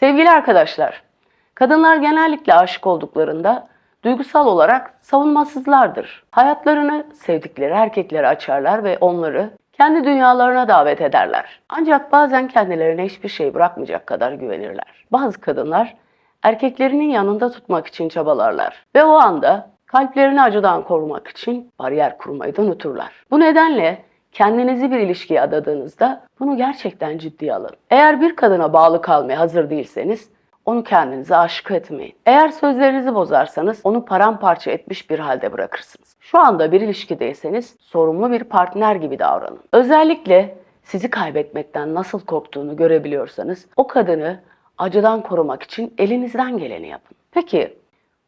Sevgili arkadaşlar, kadınlar genellikle aşık olduklarında duygusal olarak savunmasızlardır. Hayatlarını sevdikleri erkeklere açarlar ve onları kendi dünyalarına davet ederler. Ancak bazen kendilerine hiçbir şey bırakmayacak kadar güvenirler. Bazı kadınlar erkeklerinin yanında tutmak için çabalarlar ve o anda kalplerini acıdan korumak için bariyer kurmayı da unuturlar. Bu nedenle kendinizi bir ilişkiye adadığınızda bunu gerçekten ciddiye alın. Eğer bir kadına bağlı kalmaya hazır değilseniz onu kendinize aşık etmeyin. Eğer sözlerinizi bozarsanız onu paramparça etmiş bir halde bırakırsınız. Şu anda bir ilişkideyseniz sorumlu bir partner gibi davranın. Özellikle sizi kaybetmekten nasıl korktuğunu görebiliyorsanız o kadını acıdan korumak için elinizden geleni yapın. Peki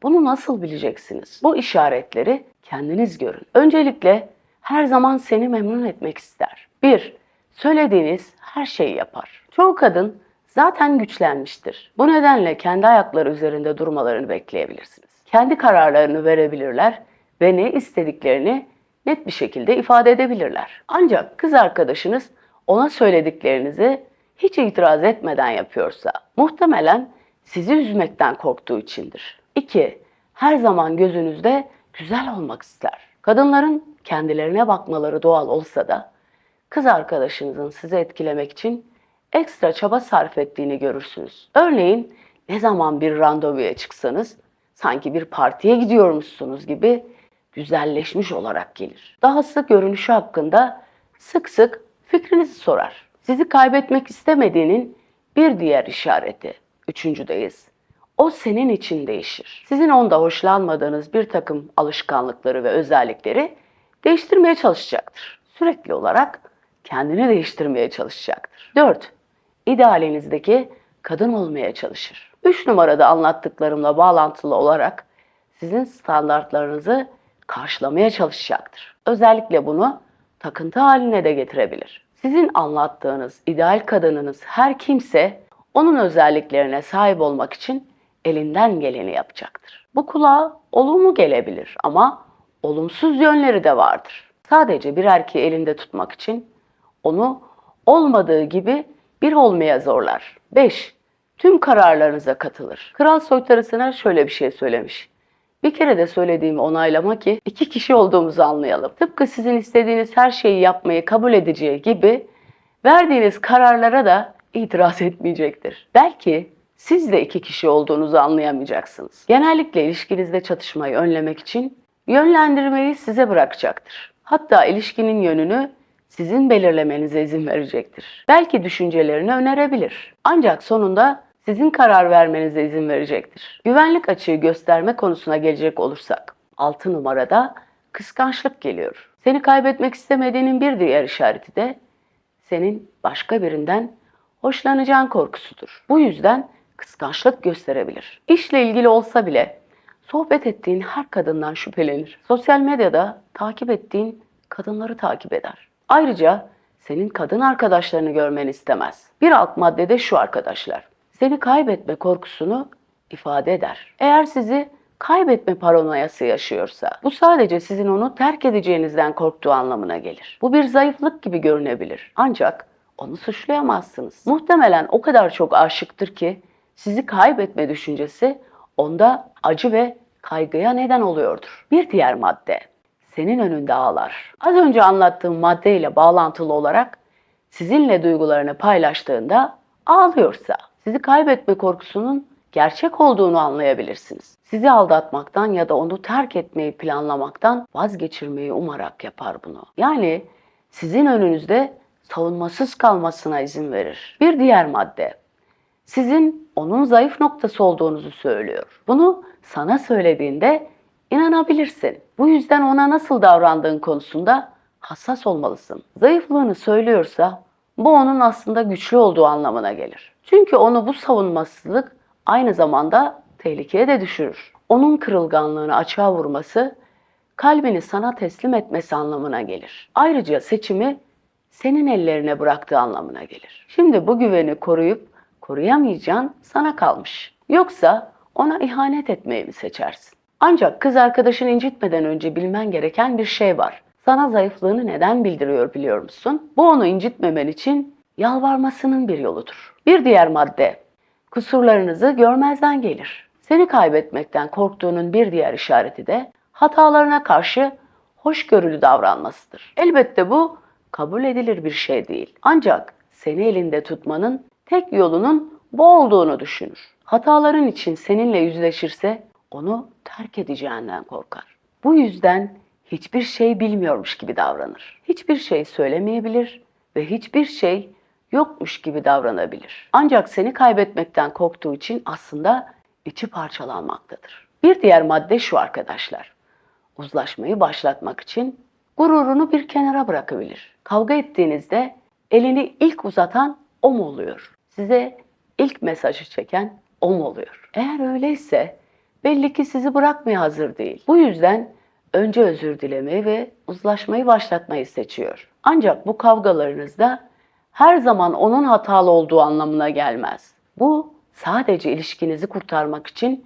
bunu nasıl bileceksiniz? Bu işaretleri kendiniz görün. Öncelikle her zaman seni memnun etmek ister. 1. Söylediğiniz her şeyi yapar. Çoğu kadın zaten güçlenmiştir. Bu nedenle kendi ayakları üzerinde durmalarını bekleyebilirsiniz. Kendi kararlarını verebilirler ve ne istediklerini net bir şekilde ifade edebilirler. Ancak kız arkadaşınız ona söylediklerinizi hiç itiraz etmeden yapıyorsa muhtemelen sizi üzmekten korktuğu içindir. 2. Her zaman gözünüzde güzel olmak ister. Kadınların kendilerine bakmaları doğal olsa da kız arkadaşınızın sizi etkilemek için ekstra çaba sarf ettiğini görürsünüz. Örneğin ne zaman bir randevuya çıksanız sanki bir partiye gidiyormuşsunuz gibi güzelleşmiş olarak gelir. Dahası görünüşü hakkında sık sık fikrinizi sorar. Sizi kaybetmek istemediğinin bir diğer işareti. Üçüncüdeyiz. O senin için değişir. Sizin onda hoşlanmadığınız bir takım alışkanlıkları ve özellikleri değiştirmeye çalışacaktır. Sürekli olarak kendini değiştirmeye çalışacaktır. 4. İdealinizdeki kadın olmaya çalışır. 3 numarada anlattıklarımla bağlantılı olarak sizin standartlarınızı karşılamaya çalışacaktır. Özellikle bunu takıntı haline de getirebilir. Sizin anlattığınız ideal kadınınız her kimse onun özelliklerine sahip olmak için elinden geleni yapacaktır. Bu kulağa olumlu gelebilir ama olumsuz yönleri de vardır. Sadece bir erkeği elinde tutmak için onu olmadığı gibi bir olmaya zorlar. 5. Tüm kararlarınıza katılır. Kral soytarısına şöyle bir şey söylemiş. Bir kere de söylediğimi onaylama ki iki kişi olduğumuzu anlayalım. Tıpkı sizin istediğiniz her şeyi yapmayı kabul edeceği gibi verdiğiniz kararlara da itiraz etmeyecektir. Belki siz de iki kişi olduğunuzu anlayamayacaksınız. Genellikle ilişkinizde çatışmayı önlemek için yönlendirmeyi size bırakacaktır. Hatta ilişkinin yönünü sizin belirlemenize izin verecektir. Belki düşüncelerini önerebilir. Ancak sonunda sizin karar vermenize izin verecektir. Güvenlik açığı gösterme konusuna gelecek olursak, 6 numarada kıskançlık geliyor. Seni kaybetmek istemediğinin bir diğer işareti de senin başka birinden hoşlanacağın korkusudur. Bu yüzden kıskançlık gösterebilir. İşle ilgili olsa bile sohbet ettiğin her kadından şüphelenir. Sosyal medyada takip ettiğin kadınları takip eder. Ayrıca senin kadın arkadaşlarını görmeni istemez. Bir alt maddede şu arkadaşlar. Seni kaybetme korkusunu ifade eder. Eğer sizi kaybetme paranoyası yaşıyorsa bu sadece sizin onu terk edeceğinizden korktuğu anlamına gelir. Bu bir zayıflık gibi görünebilir. Ancak onu suçlayamazsınız. Muhtemelen o kadar çok aşıktır ki sizi kaybetme düşüncesi onda acı ve kaygıya neden oluyordur. Bir diğer madde senin önünde ağlar. Az önce anlattığım maddeyle bağlantılı olarak sizinle duygularını paylaştığında ağlıyorsa sizi kaybetme korkusunun gerçek olduğunu anlayabilirsiniz. Sizi aldatmaktan ya da onu terk etmeyi planlamaktan vazgeçirmeyi umarak yapar bunu. Yani sizin önünüzde savunmasız kalmasına izin verir. Bir diğer madde sizin onun zayıf noktası olduğunuzu söylüyor. Bunu sana söylediğinde inanabilirsin. Bu yüzden ona nasıl davrandığın konusunda hassas olmalısın. Zayıflığını söylüyorsa bu onun aslında güçlü olduğu anlamına gelir. Çünkü onu bu savunmasızlık aynı zamanda tehlikeye de düşürür. Onun kırılganlığını açığa vurması kalbini sana teslim etmesi anlamına gelir. Ayrıca seçimi senin ellerine bıraktığı anlamına gelir. Şimdi bu güveni koruyup koruyamayacağın sana kalmış. Yoksa ona ihanet etmeyi mi seçersin? Ancak kız arkadaşını incitmeden önce bilmen gereken bir şey var. Sana zayıflığını neden bildiriyor biliyor musun? Bu onu incitmemen için yalvarmasının bir yoludur. Bir diğer madde, kusurlarınızı görmezden gelir. Seni kaybetmekten korktuğunun bir diğer işareti de hatalarına karşı hoşgörülü davranmasıdır. Elbette bu kabul edilir bir şey değil. Ancak seni elinde tutmanın tek yolunun bu olduğunu düşünür. Hataların için seninle yüzleşirse onu terk edeceğinden korkar. Bu yüzden hiçbir şey bilmiyormuş gibi davranır. Hiçbir şey söylemeyebilir ve hiçbir şey yokmuş gibi davranabilir. Ancak seni kaybetmekten korktuğu için aslında içi parçalanmaktadır. Bir diğer madde şu arkadaşlar. Uzlaşmayı başlatmak için gururunu bir kenara bırakabilir. Kavga ettiğinizde elini ilk uzatan o mu oluyor? Size ilk mesajı çeken o mu oluyor? Eğer öyleyse belli ki sizi bırakmaya hazır değil. Bu yüzden önce özür dilemeyi ve uzlaşmayı başlatmayı seçiyor. Ancak bu kavgalarınızda her zaman onun hatalı olduğu anlamına gelmez. Bu sadece ilişkinizi kurtarmak için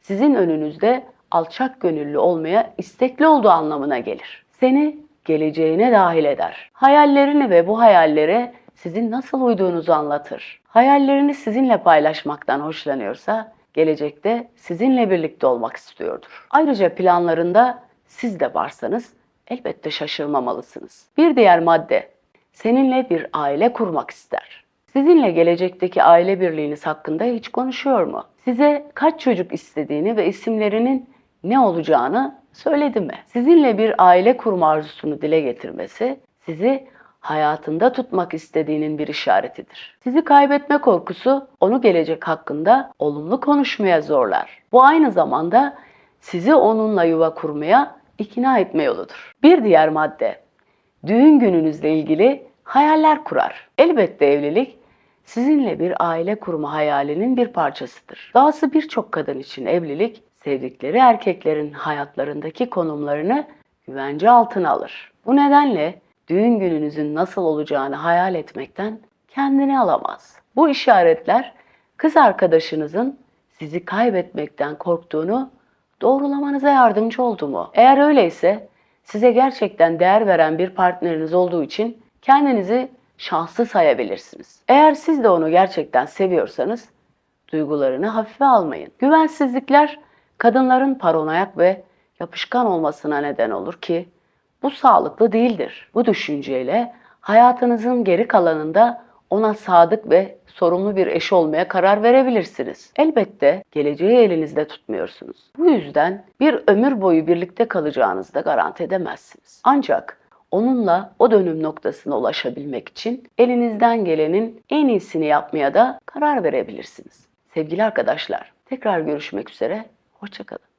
sizin önünüzde alçak gönüllü olmaya istekli olduğu anlamına gelir. Seni geleceğine dahil eder. Hayallerini ve bu hayallere sizin nasıl uyduğunuzu anlatır. Hayallerini sizinle paylaşmaktan hoşlanıyorsa gelecekte sizinle birlikte olmak istiyordur. Ayrıca planlarında siz de varsanız elbette şaşırmamalısınız. Bir diğer madde seninle bir aile kurmak ister. Sizinle gelecekteki aile birliğiniz hakkında hiç konuşuyor mu? Size kaç çocuk istediğini ve isimlerinin ne olacağını söyledi mi? Sizinle bir aile kurma arzusunu dile getirmesi sizi hayatında tutmak istediğinin bir işaretidir. Sizi kaybetme korkusu onu gelecek hakkında olumlu konuşmaya zorlar. Bu aynı zamanda sizi onunla yuva kurmaya ikna etme yoludur. Bir diğer madde düğün gününüzle ilgili hayaller kurar. Elbette evlilik sizinle bir aile kurma hayalinin bir parçasıdır. Dahası birçok kadın için evlilik sevdikleri erkeklerin hayatlarındaki konumlarını güvence altına alır. Bu nedenle düğün gününüzün nasıl olacağını hayal etmekten kendini alamaz. Bu işaretler kız arkadaşınızın sizi kaybetmekten korktuğunu doğrulamanıza yardımcı oldu mu? Eğer öyleyse size gerçekten değer veren bir partneriniz olduğu için kendinizi şanslı sayabilirsiniz. Eğer siz de onu gerçekten seviyorsanız duygularını hafife almayın. Güvensizlikler kadınların paranoyak ve yapışkan olmasına neden olur ki bu sağlıklı değildir. Bu düşünceyle hayatınızın geri kalanında ona sadık ve sorumlu bir eş olmaya karar verebilirsiniz. Elbette geleceği elinizde tutmuyorsunuz. Bu yüzden bir ömür boyu birlikte kalacağınızı da garanti edemezsiniz. Ancak onunla o dönüm noktasına ulaşabilmek için elinizden gelenin en iyisini yapmaya da karar verebilirsiniz. Sevgili arkadaşlar, tekrar görüşmek üzere, hoşçakalın.